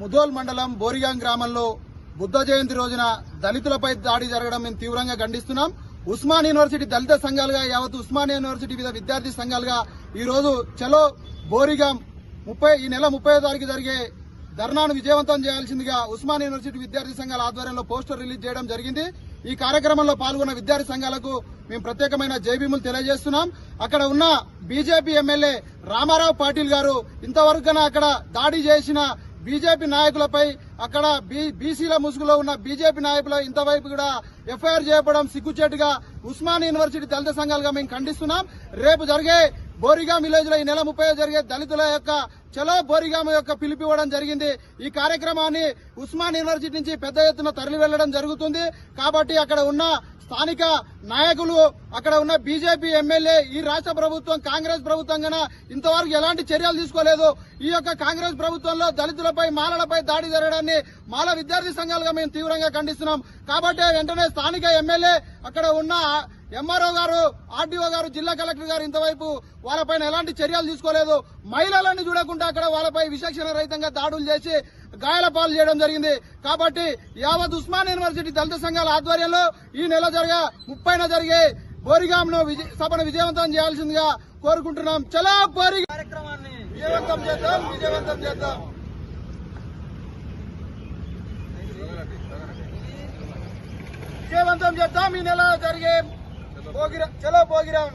ముధోల్ మండలం బోరిగాం గ్రామంలో బుద్ధ జయంతి రోజున దళితులపై దాడి జరగడం మేము తీవ్రంగా ఖండిస్తున్నాం. ఉస్మాన్ యూనివర్సిటీ దళిత సంఘాలుగా యావత్ ఉస్మాన్ యూనివర్సిటీ వివిధ విద్యార్థి సంఘాలుగా ఈ రోజు చలో బోరిగాం ముప్పై ఈ నెల ముప్పై తారీఖు జరిగే ధర్నాను విజయవంతం చేయాల్సిందిగా ఉస్మాన్ యూనివర్సిటీ విద్యార్థి సంఘాల ఆధ్వర్యంలో పోస్టర్ రిలీజ్ చేయడం జరిగింది. ఈ కార్యక్రమంలో పాల్గొన్న విద్యార్థి సంఘాలకు మేము ప్రత్యేకమైన జైబీములు తెలియజేస్తున్నాం. అక్కడ ఉన్న బీజేపీ ఎమ్మెల్యే రామారావు పాటిల్ గారు ఇంతవరకు అక్కడ దాడి చేసిన బీజేపీ నాయకులపై అక్కడ బీ- బీసీల ముసుగులో ఉన్న బీజేపీ నాయకులు ఇంతవైపు కూడా ఎఫ్ఐఆర్ చేయబడడం సిగ్గుచేటుగా ఉస్మాన్ యూనివర్సిటీ దళిత సంఘాలుగా మేము ఖండిస్తున్నాం. రేపు జరిగే బోరిగాం విలేజ్లో ఈ నెల ముప్పై జరిగే దళితుల యొక్క చలో బోరిగాం యొక్క పిలుపు ఇవ్వడం జరిగింది. ఈ కార్యక్రమాన్ని ఉస్మాన్ యూనివర్సిటీ నుంచి పెద్ద ఎత్తున తరలి వెళ్ళడం జరుగుతుంది. కాబట్టి అక్కడ ఉన్న స్థానిక నాయకులు అక్కడ ఉన్న బీజేపీ ఎమ్మెల్యే ఈ రాష్ట్ర ప్రభుత్వం కాంగ్రెస్ ప్రభుత్వం కన్నా ఇంతవరకు ఎలాంటి చర్యలు తీసుకోలేదు. ఈ యొక్క కాంగ్రెస్ ప్రభుత్వంలో దళితులపై మాలలపై దాడి జరగడాన్ని మాల విద్యార్థి సంఘాలుగా మేము తీవ్రంగా ఖండిస్తున్నాం. కాబట్టి వెంటనే స్థానిక ఎమ్మెల్యే అక్కడ ఉన్న ఎంఆర్ఓ గారు ఆర్డీఓ గారు జిల్లా కలెక్టర్ గారు ఇంతవైపు వాళ్ళపైన ఎలాంటి చర్యలు తీసుకోలేదు. మహిళలను చూడకుండా అక్కడ వాళ్ళపై విచక్షణ రహితంగా దాడులు చేసి గాయాల పాలు చేయడం జరిగింది. కాబట్టి యావత్ ఉస్మాన్ యూనివర్సిటీ దళిత సంఘాల ఆధ్వర్యంలో ఈ నెల జరిగే ముప్పైన జరిగే బోరిగాంను సభను విజయవంతం చేయాల్సిందిగా కోరుకుంటున్నాం. చలో బోరి కార్యక్రమాన్ని విజయవంతం చేద్దాం విజయవంతం చేద్దాం. విజయవంతం చేద్దాం. ఈ నెల జరిగే భోగిరా చలో భోగిరాం